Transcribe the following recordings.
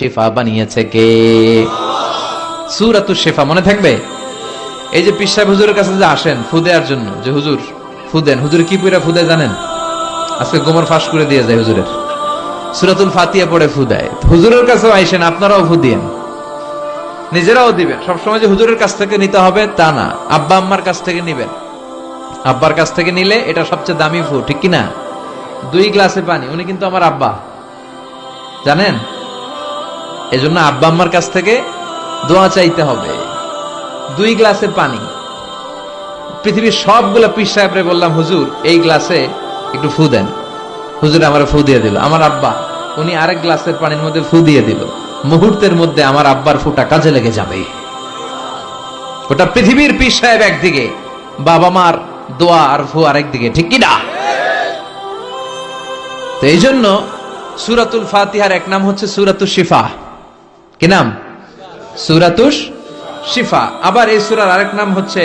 শিফা বানিয়েছে কে? সুরাতুল শিফা, মনে থাকবে? এই যে পিসাব হুজুরের কাছে যে আসেন ফু দেওয়ার জন্য, যে হুজুর ফু দেন হুজুর কি পুরা ফু দেয় জানেন? আজকে গোমর ফাঁস করে দিয়ে যায় হুজুরের। সুরাতুল ফাতিয়া পড়ে ফু দেয় হুজুরের কাছেও আইসেন, আপনারাও ফু দিয়েন নিজেরাও দিবেন। সবসময় যে হুজুরের কাছ থেকে নিতে হবে, তা না। আব্বা আম্মার কাছ থেকে নিবেন। আব্বার কাছ থেকে নিলে এটা সবচেয়ে দামি ফু ঠিক কিনা? দুই গ্লাসে পানি, উনি কিন্তু আমার আব্বা। জানেন? এজন্য আব্বা আম্মার কাছ থেকে দোয়া চাইতে হবে। দুই গ্লাসে পানি। পৃথিবীর সবগুলো পীর সাহেবরে বললাম, হুজুর, এই গ্লাসে একটু ফু দেন। হুজুর আমার ফু দিয়ে দিল। আমার আব্বা, উনি আরেক গ্লাসের পানির মধ্যে ফু দিয়ে দিল। মুহূর্তের মধ্যে আমার আব্বার ফুটা কাজে লেগে যাবে। ওটা পৃথিবীর পীর সাহেব একদিকে, বাবা মার দোয়া আর ফু আরেকদিকে ঠিক কি না? তো এই জন্য সুরাতুল ফাতিহার এক নাম হচ্ছে সুরাতুল শিফা। কি নাম সুরাতুস শিফা আবার এই সুরার আরেক নাম হচ্ছে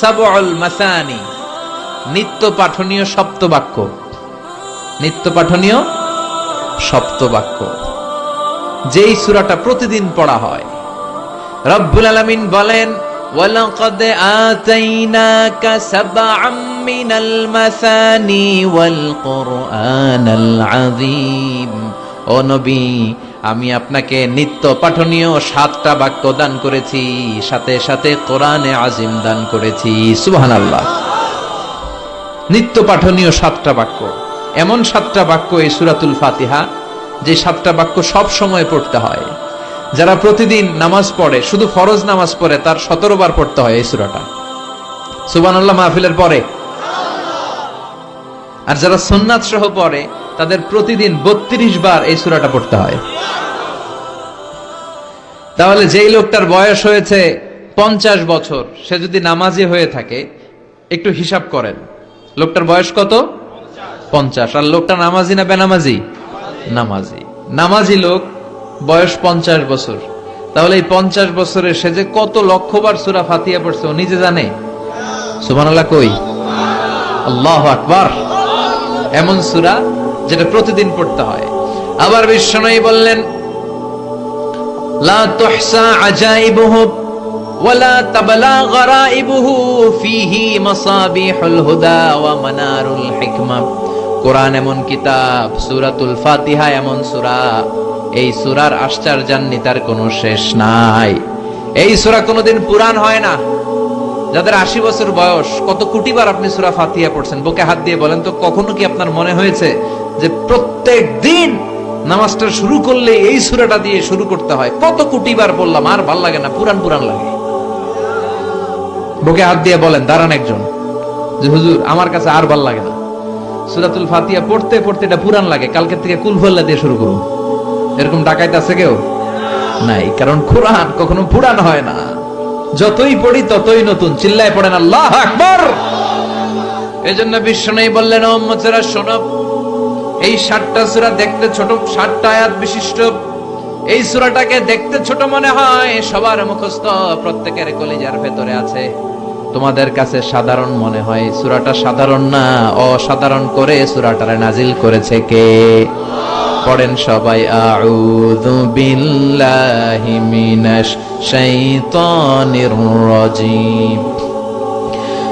সাবউল মাসানি নিত্য পাঠনীয় সপ্তবাক্য নিত্য পাঠনীয় সপ্তবাক্য যেই সুরাটা প্রতিদিন পড়া হয় রব্বুল আলামিন বলেন ولقد آتيناك سبعا من المثاني والقرآن العظيم ও নবী আমি আপনাকে নিত্য পাঠনীয় সাতটা বাক্য দান করেছি, সাথে সাথে কোরআনে আজিম দান করেছি। সুবহানাল্লাহ। নিত্য পাঠনীয় সাতটা বাক্য। এমন সাতটা বাক্য এই সুরাতুল ফাতিহা, যে সাতটা বাক্য সব সময় পড়তে হয়। যারা প্রতিদিন নামাজ পড়ে, শুধু ফরজ নামাজ পড়ে, তার সতেরো বার পড়তে হয় এই সুরাটা। সুবানাল্লাহ মাহফিলের পরে। আর যারা সুন্নাত সহ পড়ে তাদের প্রতিদিন বত্রিশ বার এই সুরাটা পড়তে হয়। তাহলে যেই লোকটার বয়স হয়েছে পঞ্চাশ বছর, সে যদি নামাজি হয়ে থাকে, একটু হিসাব করেন। লোকটার বয়স কত? পঞ্চাশ। আর লোকটা নামাজি না বেনামাজি? নামাজি। নামাজি লোক বয়স পঞ্চাশ বছর। তাহলে এই পঞ্চাশ বছরে সে যে কত লক্ষবার সুরা ফাতিয়া পড়ছে, ও নিজে জানে? সুবহানাল্লাহ কই? আল্লাহ আকবার। এমন সুরা যেটা প্রতিদিন পড়তে হয়। আবার বিশ্বনয়ী বললেন আশ্চর্যান্বিতার কোনো শেষ নাই। এই সূরা কোনোদিন পুরান হয় না। যাদের আশি বছর বয়স, কত কোটিবার আপনি সুরা ফাতিহা পড়ছেন? বুকে হাত দিয়ে বলেন তো, কখনো কি আপনার মনে হয়েছে যে প্রত্যেক দিন নামাজটা শুরু করলে এই সুরাটা দিয়ে শুরু করতে হয়। কত কোটিবার বললাম, আর ভালো লাগে না, পুরান পুরান লাগে। বুকে হাত দিয়ে বলেন, দাঁড়ান একজন। যে হুজুর, আমার কাছে আর ভালো লাগে না। সুরাতুল ফাতিহা পড়তে পড়তে এটা পুরান লাগে কালকে থেকে কুলফল্লা দিয়ে শুরু করুন। এরকম ডাকাইতে আছে কেউ? নাই, কারণ কোরআন কখনো পুরান হয় না। যতই পড়ি ততই নতুন। চিল্লায় পড়েন, আল্লাহ আকবর। এজন্য বিষ্ণু বললেন ওম্মতেরা শোনো। এই ষাটটা সূরা দেখতে ছোট ষাটটা আয়াত বিশিষ্ট। এই সূরাটাকে দেখতে ছোট মনে হয়, সবার মুখস্থ প্রত্যেকের কলিজার ভেতরে আছে। তোমাদের কাছে সাধারণ মনে হয়, সূরাটা সাধারণ না অসাধারণ করে সূরাটারে নাজিল করেছে কে? পড়েন সবাই, আউযু বিল্লাহি মিনাশ শাইতানির রাজিম।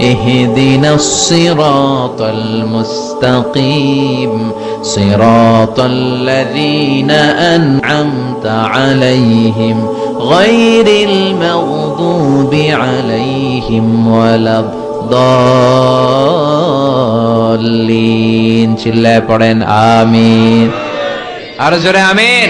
اهدنا الصراط المستقيم صراط الذين أنعمت عليهم غير المغضوب عليهم ولا الضالين চিল্লায় পড়েন আমিন আর জোরে আমিন